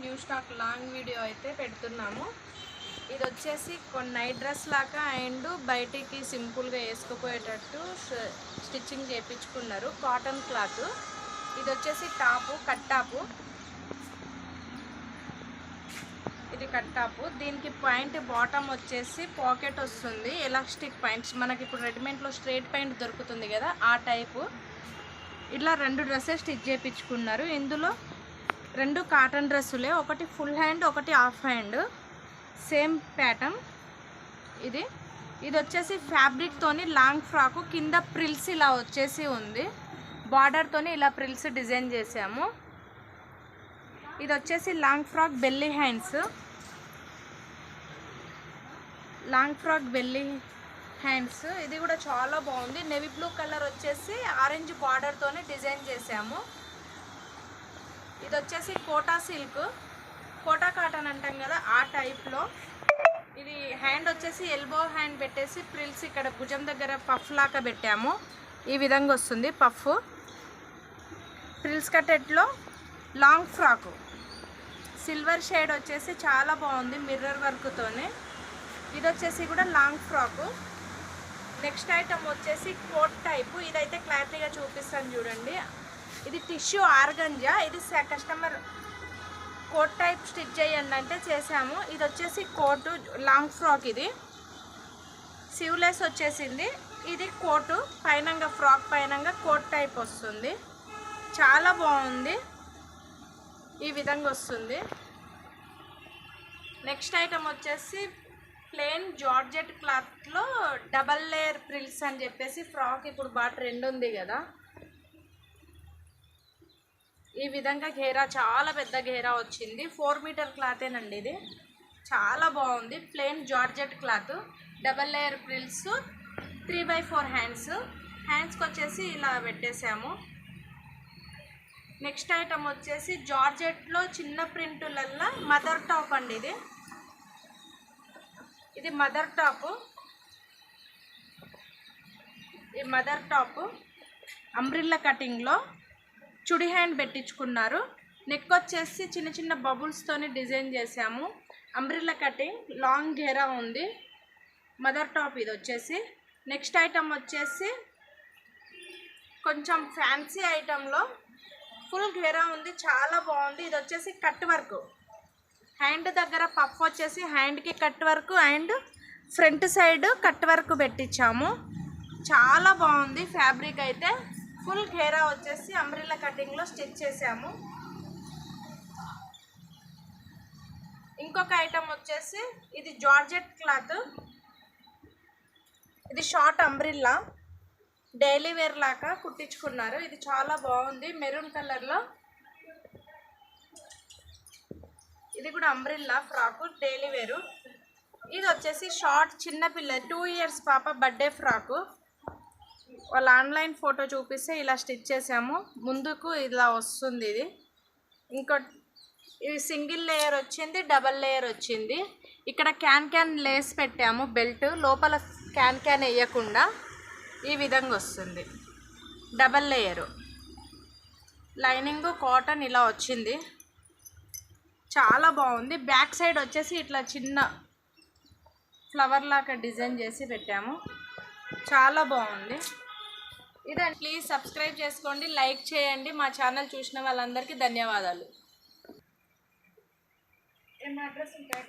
New stock long video అయితే పెడుతున్నాము. ఇది వచ్చేసి కొన్ని నైట్ డ్రెస్ లాగా అండ్ బయటికి సింపుల్గా వేసుకుపోయేటట్టు స్టిచ్చింగ్ చేయించుకున్నారు కాటన్ క్లాత్. ఇది వచ్చేసి టాపు కట్టాపు ఇది కట్ టాపు. దీనికి పాయింట్ బాటమ్ వచ్చేసి పాకెట్ వస్తుంది. Elastic points. మనకి ఇప్పుడు రెడీమేడ్లో స్ట్రైట్ పాయింట్ దొరుకుతుంది కదా ఆ టైపు. ఇట్లా రెండు డ్రెస్సెస్ స్టిచ్ చేయించుకున్నారు ఇందులో రెండు కాటన్ డ్రెస్సులే ఒకటి ఫుల్ హ్యాండ్ ఒకటి హాఫ్ హ్యాండ్ సేమ్ ప్యాటర్న్ ఇది. ఇది వచ్చేసి ఫ్యాబ్రిక్తోని లాంగ్ ఫ్రాకు కింద ప్రిల్స్ ఇలా వచ్చేసి ఉంది. బార్డర్తోని ఇలా ప్రిల్స్ డిజైన్ చేసాము ఇది వచ్చేసి long frock belly hands long frock belly hands ఇది కూడా చాలా బాగుంది. నెవీ బ్లూ కలర్ వచ్చేసి ఆరెంజ్ బార్డర్తోనే డిజైన్ చేసాము ఇది వచ్చేసి కోటా సిల్క్. కోటా కాటన్ అంటాం కదా ఆ టైప్లో ఇది హ్యాండ్ వచ్చేసి ఎల్బో హ్యాండ్ పెట్టేసి ప్రిల్స్ ఇక్కడ భుజం దగ్గర పఫ్ లాగా పెట్టాము. ఈ విధంగా వస్తుంది పఫ్ ప్రిల్స్ కట్టెట్లో లాంగ్ ఫ్రాకు సిల్వర్ షేడ్ వచ్చేసి చాలా బాగుంది మిర్రర్ వర్క్తోనే ఇది వచ్చేసి కూడా లాంగ్ ఫ్రాకు నెక్స్ట్ ఐటమ్ వచ్చేసి కోట్ టైపు ఇదైతే క్లారిటీగా చూపిస్తాను చూడండి. ఇది టిష్యూ ఆర్గంజా. ఇది కస్టమర్ కోట్ టైప్ స్టిచ్ చేయండి అంటే చేసాము ఇది వచ్చేసి కోటు లాంగ్ ఫ్రాక్ ఇది. సివ్లెస్ వచ్చేసింది. ఇది కోటు పైనంగా ఫ్రాక్ పైనంగా కోట్ టైప్ వస్తుంది. చాలా బాగుంది. ఈ విధంగా వస్తుంది. నెక్స్ట్ ఐటమ్ వచ్చేసి ప్లెయిన్ జార్జెట్ క్లాత్లో డబల్ లేయర్ ప్రిల్స్ అని చెప్పేసి ఫ్రాక్ ఇప్పుడు బాగా ట్రెండ్ ఉంది కదా. ఈ విధంగా ఘేరా చాలా పెద్ద ఘేరా వచ్చింది. ఫోర్ మీటర్ క్లాతేనండి ఇది. చాలా బాగుంది. Plain georgette cloth. Double layer frills three by four hands. హ్యాండ్స్కి వచ్చేసి ఇలా పెట్టేసాము నెక్స్ట్ ఐటమ్ వచ్చేసి జార్జెట్లో చిన్న ప్రింటులల్లో మదర్ టాప్ అండి ఇది. ఇది మదర్ టాప్. ఈ మదర్ టాప్ అంబ్రిల్లా కటింగ్లో చుడి హ్యాండ్ పెట్టించుకున్నారు. నెక్ వచ్చేసి చిన్న చిన్న బబుల్స్తోని డిజైన్ చేసాము అంబ్రిల్లా కటింగ్ లాంగ్ ఘేరా ఉంది. మదర్ టాప్ ఇది వచ్చేసి. నెక్స్ట్ ఐటమ్ వచ్చేసి కొంచెం ఫ్యాన్సీ ఐటెంలో ఫుల్ ఘేరా ఉంది చాలా బాగుంది. ఇది వచ్చేసి కట్ వర్క్. హ్యాండ్ దగ్గర పఫ్ వచ్చేసి హ్యాండ్కి cut work and front side cut work పెట్టించాము. చాలా బాగుంది ఫ్యాబ్రిక్ అయితే. ఫుల్ ఘేరా వచ్చేసి అంబ్రిల్లా కటింగ్లో స్టిచ్ చేసాము ఇంకొక ఐటమ్ వచ్చేసి ఇది జార్జెట్ క్లాత్. ఇది షార్ట్ అంబ్రిల్లా. డైలీ వేర్ లాగా కుట్టించుకున్నారు. ఇది చాలా బాగుంది. మెరూన్ కలర్లో ఇది కూడా అంబ్రిల్లా ఫ్రాకు డైలీ వేరు. ఇది వచ్చేసి షార్ట్ చిన్నపిల్ల టూ ఇయర్స్ పాప బర్త్డే ఫ్రాకు. వాళ్ళ ఆన్లైన్ ఫోటో చూపిస్తే ఇలా స్టిచ్ చేసాము. ముందుకు ఇలా వస్తుంది ఇది. ఇంకో ఇది సింగిల్ లేయర్ వచ్చింది డబల్ లేయర్ వచ్చింది. ఇక్కడ క్యాన్ క్యాన్ లేస్ పెట్టాము బెల్ట్. లోపల క్యాన్ క్యాన్ వేయకుండా ఈ విధంగా వస్తుంది. Double layer. లైనింగ్ కాటన్ ఇలా వచ్చింది. చాలా బాగుంది. బ్యాక్ సైడ్ వచ్చేసి ఇట్లా చిన్న ఫ్లవర్ లాగా డిజైన్ చేసి పెట్టాము. చాలా బాగుంది. ఇదే ప్లీజ్ సబ్స్క్రైబ్ చేసుకోండి లైక్ చేయండి. మా ఛానల్ చూసిన వాళ్ళందరికీ ధన్యవాదాలు. ఏం అడ్రస్ ఉంటాయి